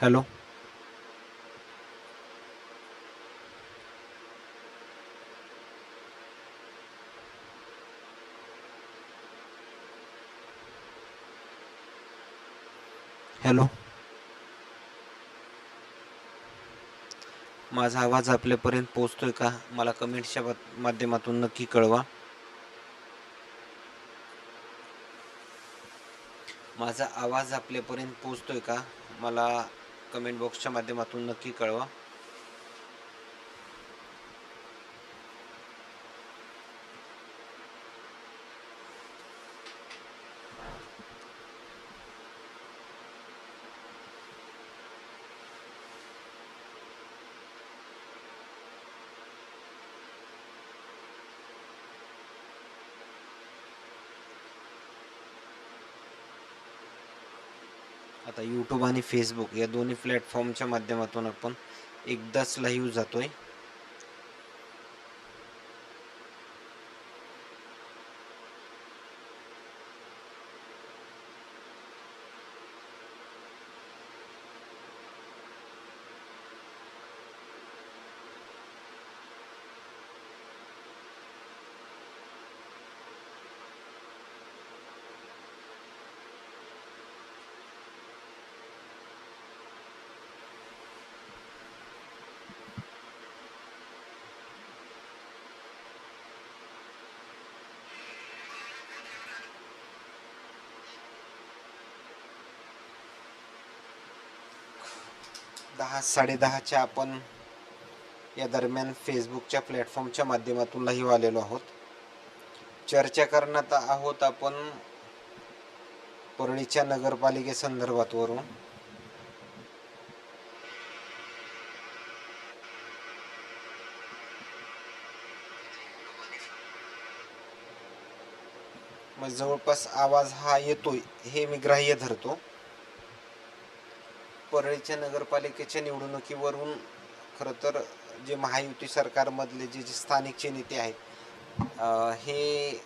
hello? Hello? माझा आवाज आपल्यापर्यंत पोचतोय का? मला कमेंट्सच्या माध्यमातून नक्की कळवा. माझा आवाज आपल्यापर्यंत पोहोचतोय का? मला कमेंट बॉक्सच्या माध्यमातून नक्की कळवा. आता यूट्यूब आणि फेसबुक या दोन्ही प्लॅटफॉर्मच्या माध्यमातून आपण एकदाच लाईव्ह आहे दहा साडेदहाच्या आपण या दरम्यान फेसबुकच्या प्लॅटफॉर्मच्या माध्यमातून लाईव्ह आलेलो आहोत. चर्चा करण्यात आहोत आपण परळीच्या नगरपालिकेसंदर्भात वरून मग जवळपास आवाज हा येतोय हे मी ग्राह्य धरतो. परळीच्या नगरपालिकेच्या निवडणुकीवरून खरं तर जे महायुती सरकारमधले जे जे स्थानिकचे नेते आहेत हे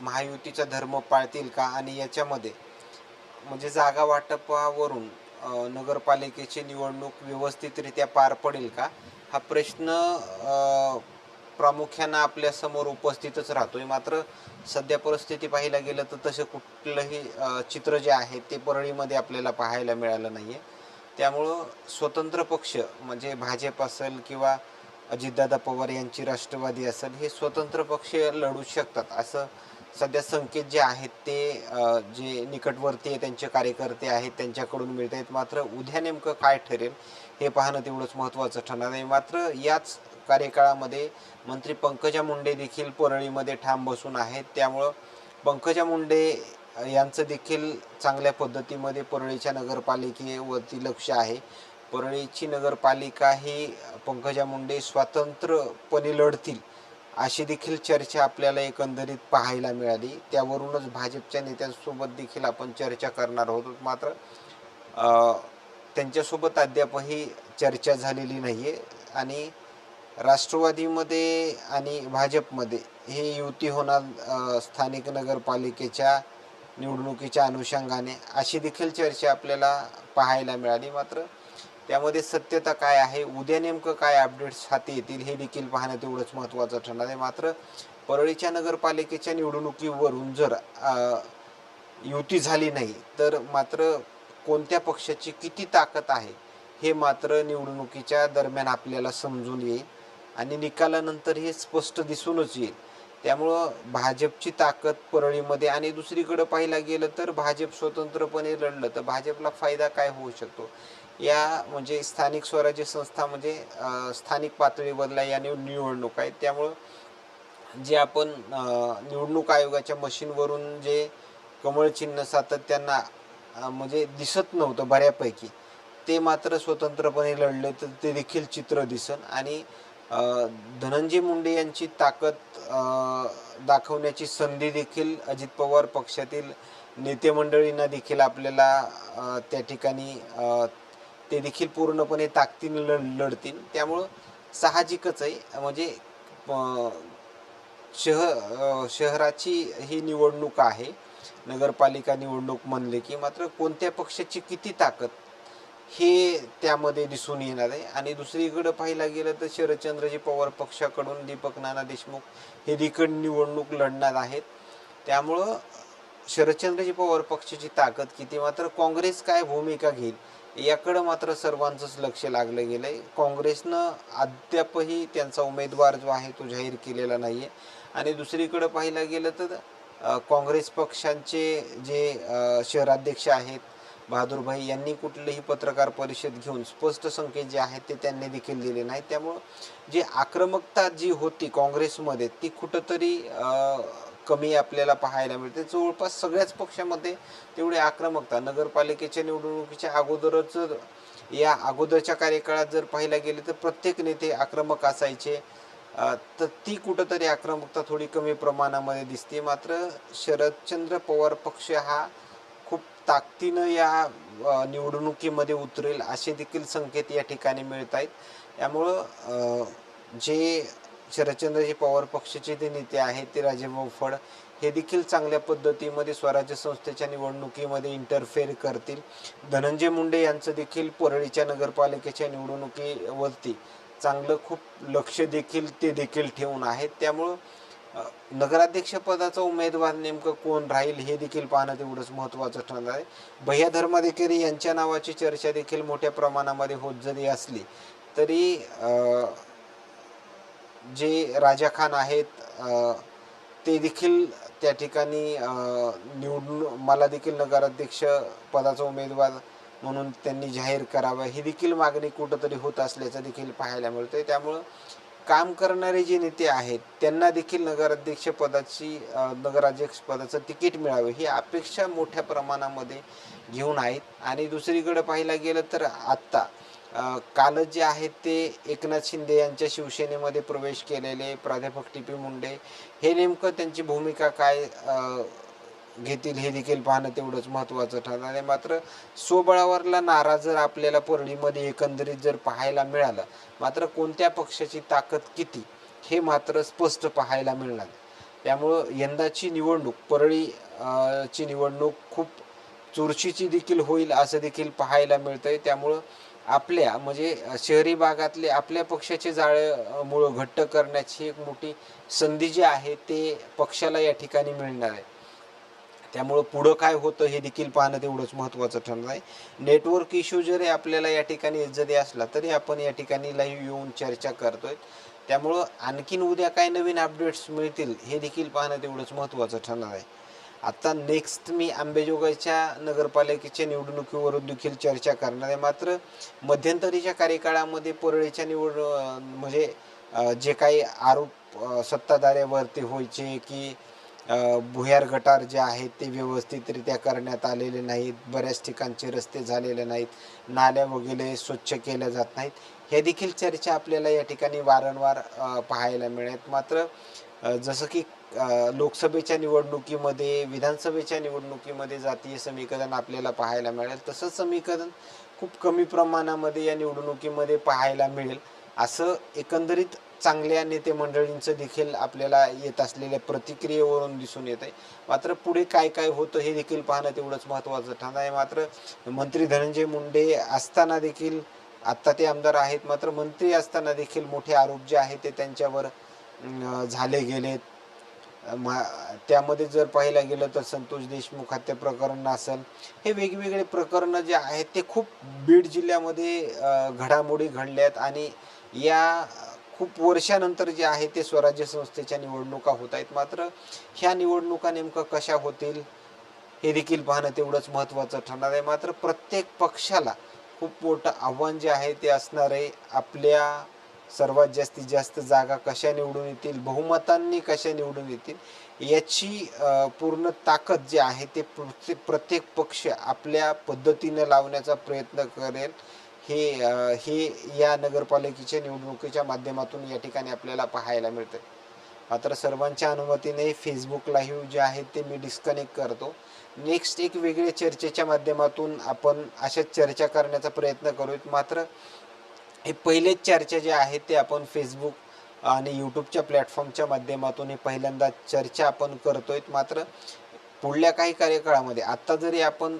महायुतीचा धर्म पाळतील का? आणि याच्यामध्ये म्हणजे जागा वाटपावरून नगरपालिकेची निवडणूक व्यवस्थितरित्या पार पडेल का? हा प्रश्न प्रामुख्यानं आपल्यासमोर उपस्थितच राहतोय. मात्र सध्या परिस्थिती पाहायला गेलं तर तसं कुठलंही चित्र जे आहे ते परळीमध्ये आपल्याला पाहायला मिळालं नाहीये. त्यामुळं स्वतंत्र पक्ष म्हणजे भाजप असेल किंवा अजितदादा पवार यांची राष्ट्रवादी असेल हे स्वतंत्र पक्ष लढू शकतात. असं सध्या संकेत जे आहेत ते जे निकटवर्ती आहे त्यांचे कार्यकर्ते आहेत त्यांच्याकडून मिळत आहेत मात्र उद्या नेमकं काय ठरेल हे पाहणं तेवढंच महत्त्वाचं ठरणार आहे. मात्र याच कार्यकाळामध्ये मंत्री पंकजा मुंडे देखील परळीमध्ये ठाम बसून आहेत. त्यामुळं पंकजा मुंडे यांचं देखील चांगल्या पद्धतीमध्ये परळीच्या नगरपालिकेवरती लक्ष आहे. परळीची नगरपालिका ही पंकजा मुंडे स्वतंत्रपणे लढतील अशी देखील चर्चा आपल्याला एकंदरीत पाहायला मिळाली. त्यावरूनच भाजपच्या नेत्यांसोबत देखील आपण चर्चा करणार आहोत. मात्र त्यांच्यासोबत अद्यापही चर्चा झालेली नाही आहे आणि राष्ट्रवादीमध्ये आणि भाजपमध्ये हे युती होणार स्थानिक नगरपालिकेच्या निवडणुकीच्या अनुषंगाने अशी देखील चर्चा आपल्याला पाहायला मिळाली मात्र त्यामध्ये सत्यता काय आहे उद्या नेमकं काय अपडेट्स हाती येतील हे देखील पाहणं तेवढंच महत्त्वाचं ठरणार आहे. मात्र परळीच्या नगरपालिकेच्या निवडणुकीवरून जर युती झाली नाही तर मात्र कोणत्या पक्षाची किती ताकद आहे हे मात्र निवडणुकीच्या दरम्यान आपल्याला समजून येईल. आणि निकालानंतर हे स्पष्ट दिसूनच येईल. त्यामुळं भाजपची ताकद परळीमध्ये आणि दुसरीकडं पाहायला गेलं तर भाजप स्वतंत्रपणे लढलं तर भाजपला फायदा काय होऊ शकतो? या म्हणजे स्थानिक स्वराज्य संस्था म्हणजे स्थानिक पातळीवरला या निव निवडणूक आहेत. त्यामुळं जे आपण निवडणूक आयोगाच्या मशीनवरून जे कमळ चिन्ह सातत्यानं म्हणजे दिसत नव्हतं बऱ्यापैकी ते मात्र स्वतंत्रपणे लढले तर ते देखील चित्र दिसन. आणि धनंजय मुंडे यांची ताकद दाखवण्याची संधी देखील अजित पवार पक्षातील नेते मंडळींना देखील आपल्याला त्या ठिकाणी ते देखील पूर्णपणे ताकदीने लढ लढतील. त्यामुळं साहजिकच आहे. म्हणजे अं, शहर शहराची ही निवडणूक आहे. नगरपालिका निवडणूक म्हणले की मात्र कोणत्या पक्षाची किती ताकद हे त्यामध्ये दिसून येणार आहे. आणि दुसरीकडे पाहायला गेलं तर शरदचंद्रजी पवार पक्षाकडून दीपक नाना देशमुख हे रिकड निवडणूक लढणार आहेत. त्यामुळं शरदचंद्रजी पवार पक्षाची ताकद किती? मात्र काँग्रेस काय भूमिका घेईल याकडं मात्र सर्वांचंच लक्ष लागलं गेलं आहे काँग्रेसनं अद्यापही त्यांचा उमेदवार जो आहे तो जाहीर केलेला नाही आहे आणि दुसरीकडं पाहायला गेलं तर काँग्रेस पक्षांचे जे शहराध्यक्ष आहेत बहादूरभाई यांनी कुठलीही पत्रकार परिषद घेऊन स्पष्ट संकेत जे आहेत ते त्यांनी देखील दिले नाही. त्यामुळं जी आक्रमकता जी होती काँग्रेसमध्ये ती कुठंतरी कमी आपल्याला पाहायला मिळते. जवळपास सगळ्याच पक्षामध्ये तेवढी आक्रमकता. नगरपालिकेच्या निवडणुकीच्या अगोदरच या अगोदरच्या कार्यकाळात जर पाहायला गेले तर प्रत्येक नेते आक्रमक असायचे. तर ती कुठंतरी आक्रमकता थोडी कमी प्रमाणामध्ये दिसते. मात्र शरदचंद्र पवार पक्ष हा ताकदीनं या निवडणुकीमध्ये उतरेल असे देखील संकेत या ठिकाणी मिळत आहेत त्यामुळं जे शरदचंद्रजी पवार पक्षाचे जे नेते आहेत ते राजे फड हे देखील चांगल्या पद्धतीमध्ये स्वराज्य संस्थेच्या निवडणुकीमध्ये इंटरफेअर करतील. धनंजय मुंडे यांचं देखील परळीच्या नगरपालिकेच्या निवडणुकीवरती चांगलं खूप लक्ष देखील ते देखील ठेवून आहेत. त्यामुळं नगराध्यक्षपदाचा उमेदवार नेमकं कोण राहील हे देखील पाहणं तेवढंच महत्त्वाचं ठरणार आहे. भैया धर्माधिकारी यांच्या नावाची चर्चा देखील मोठ्या प्रमाणामध्ये होत जरी असली तरी जे राजा खान आहेत ते देखील त्या ठिकाणी निवडून मला देखील नगराध्यक्ष पदाचा उमेदवार म्हणून त्यांनी जाहीर करावं ही देखील मागणी कुठंतरी होत असल्याचं देखील पाहायला मिळतंय. त्यामुळं काम करणारे जे नेते आहेत त्यांना देखील नगराध्यक्ष पदाची नगराध्यक्ष पदाचं तिकीट मिळावे ही अपेक्षा मोठ्या प्रमाणामध्ये घेऊन आहेत. आणि दुसरीकडे पाहायला गेलं तर आत्ता कालच जे आहेत ते एकनाथ शिंदे यांच्या शिवसेनेमध्ये प्रवेश केलेले प्राध्यापक टी पी मुंडे हे नेमकं त्यांची भूमिका काय घेतील हे देखील पाहणं तेवढंच महत्त्वाचं ठरणार आहे. मात्र स्वबळावरला नारा जर आपल्याला परळीमध्ये एकंदरीत जर पाहायला मिळालं मात्र कोणत्या पक्षाची ताकद किती हे मात्र स्पष्ट पाहायला मिळणार. त्यामुळं यंदाची निवडणूक परळी ची निवडणूक खूप चुरशीची देखील होईल असं देखील पाहायला मिळतं आहे त्यामुळं आपल्या म्हणजे शहरी भागातले आपल्या पक्षाचे जाळं मुळं घट्ट करण्याची एक मोठी संधी जी आहे ते पक्षाला या ठिकाणी मिळणार आहे. त्यामुळं पुढं काय होतं हे देखील पाहणं तेवढंच महत्त्वाचं ठरणार आहे. नेटवर्क इश्यू जरी आपल्याला या ठिकाणी जरी असला तरी आपण या ठिकाणी लाईव्ह येऊन चर्चा करतोय. त्यामुळं आणखीन उद्या काय नवीन अपडेट्स मिळतील हे देखील पाहणं तेवढंच महत्त्वाचं ठरणार आहे. आता नेक्स्ट मी आंबेजोगाईच्या नगरपालिकेच्या निवडणुकीवर देखील चर्चा करणार आहे. मात्र मध्यंतरीच्या कार्यकाळामध्ये परळीच्या निवड म्हणजे जे काही आरोप सत्ताधाऱ्यावरती व्हायचे की भुयार गटार जे आहेत ते व्यवस्थितरित्या करण्यात आलेले नाहीत. बऱ्याच ठिकाणचे रस्ते झालेले नाहीत. नाल्या वगैरे स्वच्छ केल्या जात नाहीत. हे देखील चर्चा आपल्याला या ठिकाणी वारंवार पाहायला मिळत मात्र जसं की लोकसभेच्या निवडणुकीमध्ये विधानसभेच्या निवडणुकीमध्ये जातीय समीकरण आपल्याला पाहायला मिळेल. तसंच समीकरण खूप कमी प्रमाणामध्ये या निवडणुकीमध्ये पाहायला मिळेल. असं एकंदरीत चांगल्या नेते मंडळींचं देखील आपल्याला येत असलेल्या प्रतिक्रियेवरून दिसून येत आहे मात्र पुढे काय काय होतं हे देखील पाहणं तेवढंच महत्त्वाचं ठरणार आहे. मात्र मंत्री धनंजय मुंडे असताना देखील आत्ता ते आमदार आहेत मात्र मंत्री असताना देखील मोठे आरोप जे आहेत ते त्यांच्यावर झाले गेलेत. मा त्यामध्ये जर पाहायला गेलं तर संतोष देशमुख हत्या प्रकरण असेल हे वेगवेगळे प्रकरणं जे आहेत ते खूप बीड जिल्ह्यामध्ये घडामोडी घडल्यात आणि या खूप वर्षानंतर जे आहे ते स्वराज्य संस्थेच्या निवडणुका होत आहेत. मात्र ह्या निवडणुका नेमकं कशा होतील हे देखील पाहणं तेवढंच महत्त्वाचं ठरणार आहे. मात्र प्रत्येक पक्षाला खूप मोठं आव्हान जे आहे ते असणार आहे. आपल्या सर्वात जास्तीत जास्त जागा कशा निवडून येतील बहुमतांनी कशा निवडून येतील याची पूर्ण ताकद जी आहे ते प्रत्येक पक्ष आपल्या पद्धतीनं लावण्याचा प्रयत्न करेल. हे हे या नगरपालिकेच्या निवडणुकीच्या माध्यमातून या ठिकाणी आपल्याला पाहायला मिळतं मात्र सर्वांच्या अनुमतीने फेसबुक लाईव्ह जे आहे ते मी डिस्कनेक्ट करतो. नेक्स्ट एक वेगळ्या चर्चेच्या माध्यमातून आपण अशा चर्चा करण्याचा प्रयत्न करूयात. मात्र हे पहिलेच चर्चा जे आहेत ते आपण फेसबुक आणि यूट्यूबच्या प्लॅटफॉर्मच्या माध्यमातून हे पहिल्यांदा चर्चा आपण करतोय मात्र पुढल्या काही कार्यकाळामध्ये आत्ता जरी आपण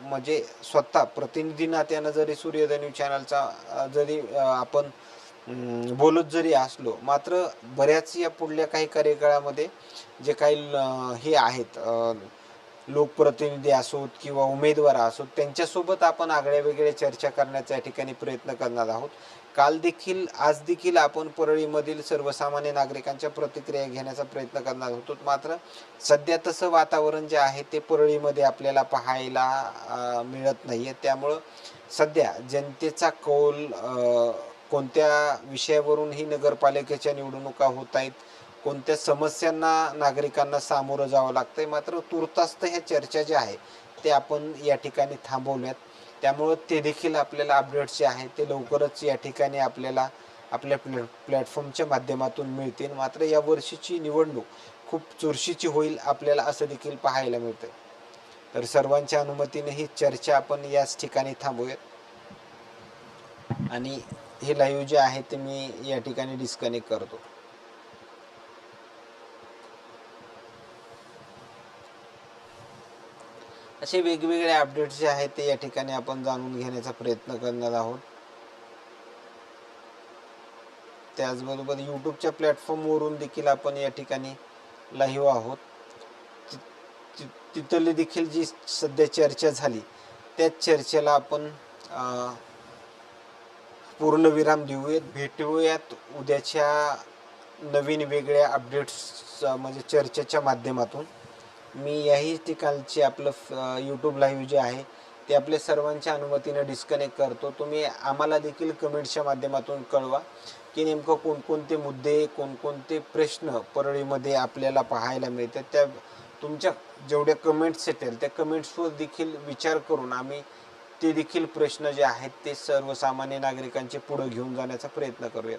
म्हणजे स्वतः प्रतिनिधी नात्यानं जरी सूर्योदय न्यूज चॅनलचा जरी आपण बोलत जरी असलो मात्र बऱ्याच या पुढल्या काही कार्यकाळामध्ये जे काही हे आहेत लोकप्रतिनिधी असोत किंवा उमेदवार असोत त्यांच्यासोबत आपण आगळ्या वेगळ्या चर्चा करण्याचा या ठिकाणी प्रयत्न करणार आहोत. काल देखील आज देखील आपण परळीमधील सर्वसामान्य नागरिकांच्या प्रतिक्रिया घेण्याचा प्रयत्न करणार होतो. मात्र सध्या तसं वातावरण जे आहे ते परळीमध्ये आपल्याला पाहायला मिळत नाही आहे त्यामुळं सध्या जनतेचा कौल कोणत्या विषयावरून ही नगरपालिकेच्या निवडणुका होत आहेत कोणत्या समस्यांना नागरिकांना सामोरं जावं लागतंय? मात्र तुर्तास्त ह्या चर्चा ज्या आहे ते आपण या ठिकाणी थांबवल्यात. त्यामुळं ते देखील आपल्याला अपडेट्स जे आहेत ते लवकरच या ठिकाणी आपल्याला आपल्या प्लॅ प्लॅटफॉर्मच्या माध्यमातून मिळतील. मात्र या वर्षीची निवडणूक खूप चुरशीची होईल आपल्याला असं देखील पाहायला मिळतं तर सर्वांच्या अनुमतीने ही चर्चा आपण याच ठिकाणी थांबूयात आणि हे लाईव्ह जे आहे ते मी या ठिकाणी डिस्कनेक्ट करतो. असे वेगवेगळे अपडेट्स जे आहेत ते या ठिकाणी आपण जाणून घेण्याचा प्रयत्न करणार आहोत. त्याचबरोबर यूट्यूबच्या प्लॅटफॉर्मवरून देखील आपण या ठिकाणी लाईव्ह आहोत. ति- ति- तिथली देखील जी सध्या चर्चा झाली त्याच चर्चेला आपण पूर्णविराम देऊयात. भेटूयात उद्याच्या नवीन वेगळ्या अपडेट्स म्हणजे चर्चेच्या माध्यमातून. मी याही ठिकाणचे आपलं यूट्यूब लाईव्ह जे आहे ते आपल्या सर्वांच्या अनुमतीनं डिस्कनेक्ट करतो. तुम्ही आम्हाला देखील कमेंट्सच्या माध्यमातून कळवा की नेमकं कोणकोणते मुद्दे कोणकोणते प्रश्न परळीमध्ये आपल्याला पाहायला मिळतात. त्या तुमच्या जेवढ्या कमेंट्स येतील त्या कमेंट्सवर देखील विचार करून आम्ही ते देखील प्रश्न जे आहेत ते सर्वसामान्य नागरिकांचे पुढं घेऊन जाण्याचा प्रयत्न करूयात.